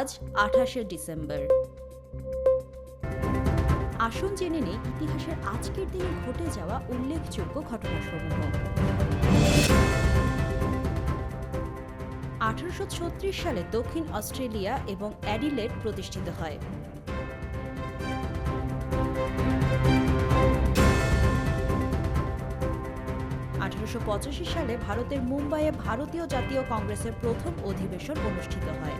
আজ আঠাশে ডিসেম্বর। আসুন জেনে নেই ইতিহাসের আজকের দিনে ঘটে যাওয়া উল্লেখযোগ্য ঘটনাসমূহ। আঠারোশো ছত্রিশ সালে দক্ষিণ অস্ট্রেলিয়া এবং অ্যাডিলেড প্রতিষ্ঠিত হয়। আঠারোশো পঁচাশি সালে ভারতের মুম্বাইয়ে ভারতীয় জাতীয় কংগ্রেসের প্রথম অধিবেশন অনুষ্ঠিত হয়।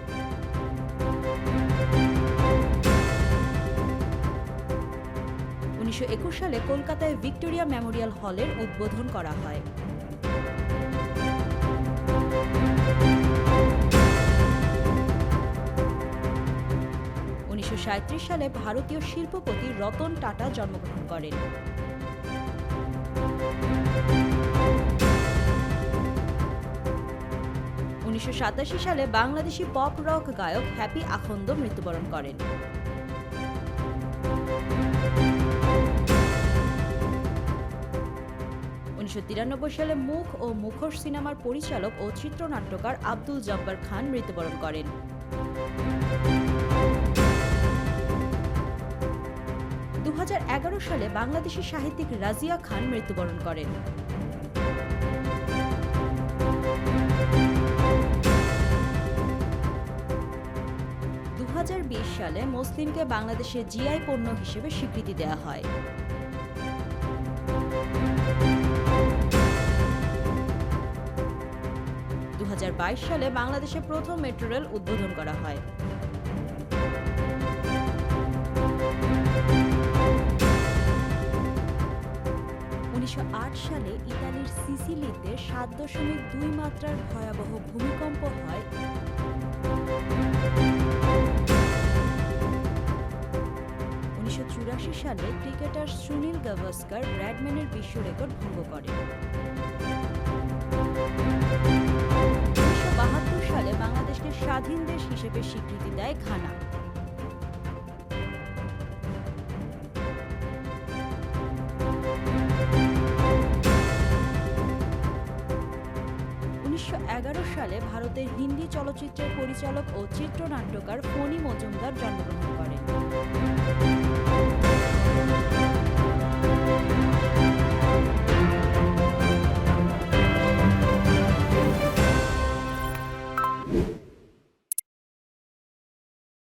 উনিশশো একুশ সালে কলকাতায় ভিক্টোরিয়া মেমোরিয়াল হলের উদ্বোধন করা হয়। উনিশশো সালে ভারতীয় শিল্পপতি রতন টাটা জন্মগ্রহণ করেন। উনিশশো সাতাশি সালে বাংলাদেশি পপ রক গায়ক হ্যাপি আখন্দ মৃত্যুবরণ করেন। উনিশশো সালে মুখ ও মুখোশ সিনেমার পরিচালক ও চিত্রনাট্যকার আব্দুল জব্বার খান মৃত্যুবরণ করেন। দু হাজার এগারো সালে বাংলাদেশি সাহিত্যিক রাজিয়া খান মৃত্যুবরণ করেন। দু হাজার বিশ সালে মুসলিমকে বাংলাদেশে জিআই পণ্য হিসেবে স্বীকৃতি দেওয়া হয়। সালে বাংলাদেশে প্রথম মেট্রো রেল উদ্বোধন করা হয়। উনিশশো আট সালে ইতালির সিসিলিতে সাত দশমিক দুই মাত্রার ভয়াবহ ভূমিকম্প হয়। উনিশশো চুরাশি সালে ক্রিকেটার সুনীল গাভাস্কার ব্র্যাডম্যানের বিশ্ব রেকর্ড ভঙ্গ করেন। স্বাধীন দেশ হিসেবে স্বীকৃতি দেয় ঘানা উনিশশো সালে ভারতের হিন্দি চলচ্চিত্রের পরিচালক ও চিত্রনাট্যকার ফণী মজুমদার জন্মগ্রহণ